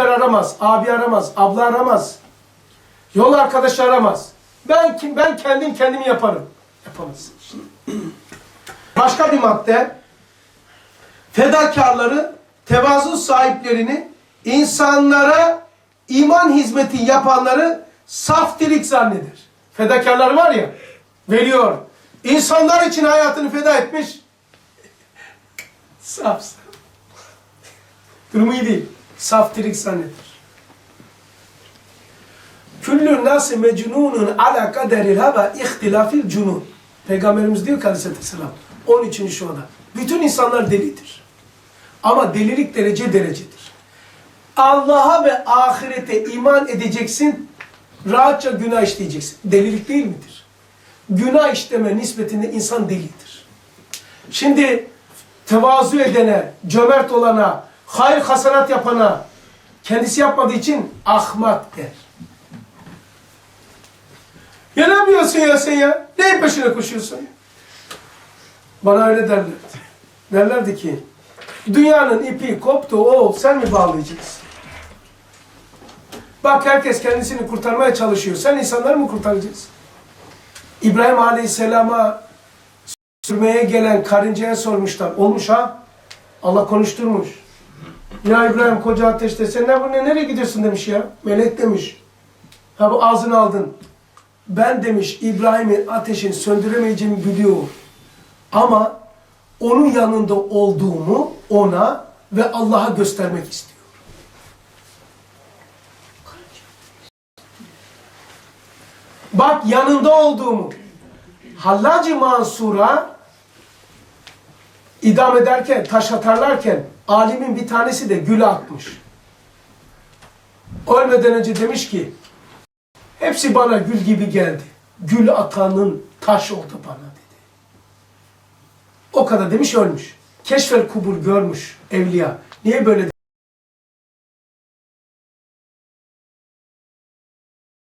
rehber aramaz, abi aramaz, abla aramaz. Yol arkadaşı aramaz. Ben kim ben kendim kendimi yaparım. Yapamaz. Başka bir madde. Fedakarları, tevazu sahiplerini, insanlara iman hizmeti yapanları saf dilik zanneder. Fedakarlar var ya, veriyor. İnsanlar için hayatını feda etmiş. Saf saf. Durumu iyi değil. Saf dilik zanneder. Küllü nâsi mecnûnun ala kaderil hava ihtilafil cunun. Peygamberimiz diyor ki aleyhisselam 13. şuada. Bütün insanlar delidir. Ama delilik derece derecedir. Allah'a ve ahirete iman edeceksin, rahatça günah işleyeceksin. Delilik değil midir? Günah işleme nispetinde insan delidir. Şimdi tevazu edene, cömert olana, hayır hasanat yapana, kendisi yapmadığı için ahmak der. Ya ya sen ya? Neyin peşine koşuyorsun? Bana öyle derlerdi. Derlerdi ki, dünyanın ipi koptu oğul sen mi bağlayacaksın? Bak herkes kendisini kurtarmaya çalışıyor. Sen insanları mı kurtaracaksın? İbrahim Aleyhisselam'a sürmeye gelen karıncaya sormuşlar. Olmuş ha? Allah konuşturmuş. Ya İbrahim koca ateşte sen ne, bu ne, nereye gidiyorsun demiş ya. Melek demiş. Ha bu ağzını aldın. Ben demiş İbrahim'in ateşini söndüremeyeceğimi biliyor. Ama onun yanında olduğumu ona ve Allah'a göstermek istiyor. Bak yanında olduğumu. Hallacı Mansur'a idam ederken, taş atarlarken alimin bir tanesi de gül atmış. Ölmeden önce demiş ki hepsi bana gül gibi geldi. Gül atanın taş oldu bana dedi. O kadar demiş ölmüş. Keşfel kubur görmüş evliya. Niye böyle